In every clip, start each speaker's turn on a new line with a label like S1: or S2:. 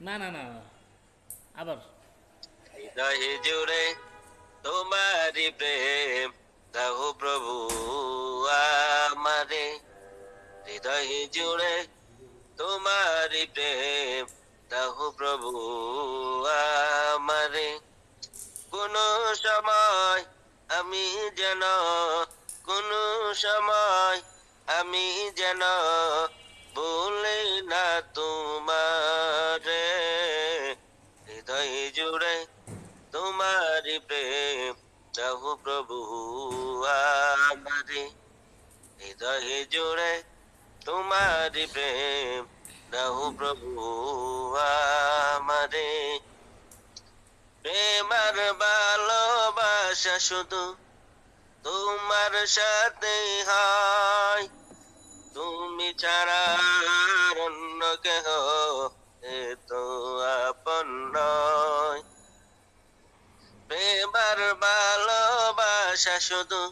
S1: না না না। আবার।
S2: হৃদয়ে জুড়ে তোমারি প্রেম দাও প্রভু আমারে। হৃদয়ে জুড়ে তোমারি প্রেম দাও প্রভু আমারে। কোন সময় আমি যেন, কোন সময় আমি যেন বলে না তোমারে তোমারি প্রেম দাও প্রভু আমারে। হৃদয় জুড়ে তোমারি প্রেম দাও প্রভু আমারে। প্রেমার ভালোবাসা শুধু তোমার সাথে হয়। তুমি ছাড়া অন্য কেহ এ তো আপন নয়। ভালোবাসা শুধু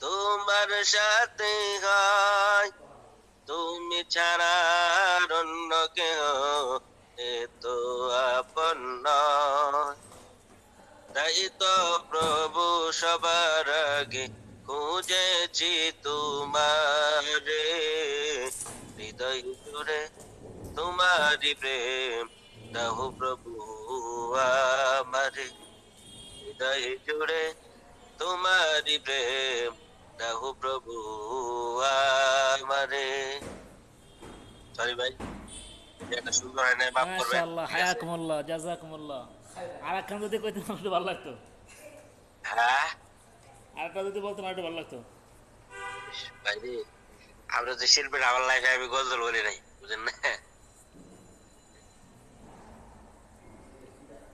S2: তোমার সাথে হয়। তুমি ছাড়া অন্য কেহ এ তো আপন তাই তো প্রভু সবার আগে খুঁজেছি তোমারে হৃদয় জুড়ে তোমারি প্রেম দাও প্রভু আমারে। হৃদয় জুড়ে তোমারি প্রেম দাও প্রভু আমারে। সরি ভাই এটা সুন্দর হয় না মাফ করবেন।
S1: মাশাআল্লাহ হায়াকুমুল্লাহ জাযাকুমুল্লাহ আর একখান যদি কইতে আমার ভালো লাগতো।
S2: হ্যাঁ?
S1: আর একটা যদি আর একটু ভালো লাগতো।
S2: ভাই আমরা তো শিল্পীর আমার লাইফে আমি গজল বলি নাই বুঝেন না?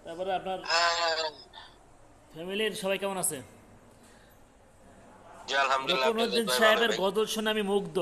S1: তারপরে আপনার ফ্যামিলির সবাই কেমন আছে?
S2: জি আলহামদুলিল্লাহ
S1: সাহেবের গজল শুনে আমি মুগ্ধ।